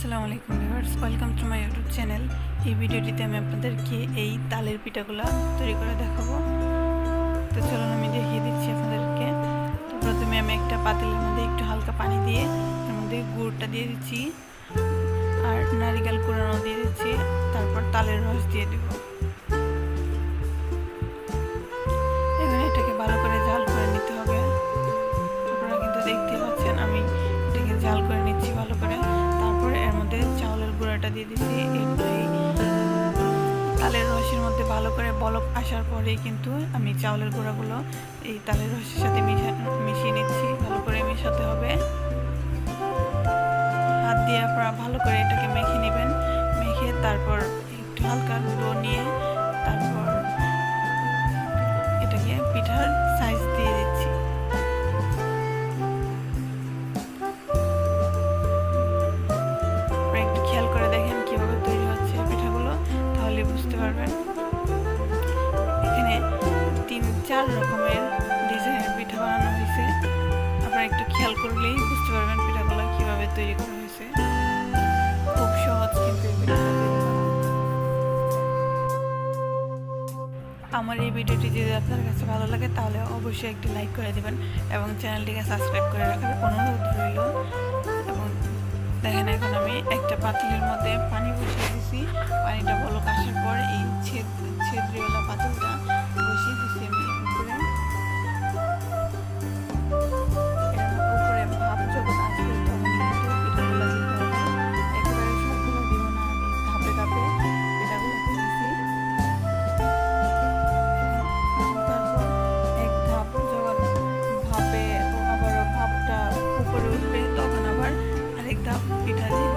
আসসালামু আলাইকুম viewers, welcome to my YouTube channel. এই ভিডিওটিতে আমি আপনাদেরকে এই তালের পিঠাগুলো তৈরি করে দেখাবো। তো চলুন আমি দেখিয়ে দিচ্ছি আপনাদেরকে। তো প্রথমে আমি একটা পাতিলের মধ্যে একটু হালকা পানি দিয়ে তার মধ্যে গুড়টা দিয়ে দিচ্ছি। আর নারিকেল কুড়ানো দিয়ে দিচ্ছি। তারপর তালের রস দিয়ে দিব। দিয়ে দিছি এই তালের রসের মধ্যে ভালো করে বলক আসার পরেই কিন্তু আমি চাউলের গুঁড়াগুলো এই তালের রসের সাথে মিশা, মিশিয়ে নিচ্ছি, ভালো করে মিশাতে হবে। হাত দিয়ে আপনারা ভালো করে এটাকে মেখে নেবেন, মেখে তারপর একটু হালকা গুঁড়ো নিয়ে পারবেন এখানে তিন, চার রকমের ডিজাইনের পিঠা বানানো হয়েছে। আপনারা একটু খেয়াল করলেই বুঝতে পারবেন পিঠাগুলো কীভাবে তৈরি করা হয়েছে। খুব সহজ কিন্তু এই আমার এই ভিডিওটি যদি আপনার কাছে ভালো লাগে, তাহলে অবশ্যই একটি লাইক করে দেবেন এবং চ্যানেলটিকে সাবস্ক্রাইব করে রাখার অনুরোধ রইল। এবং দেখেন, এখন আমি একটা পাতিলের মধ্যে পানি বসিয়ে इधर ही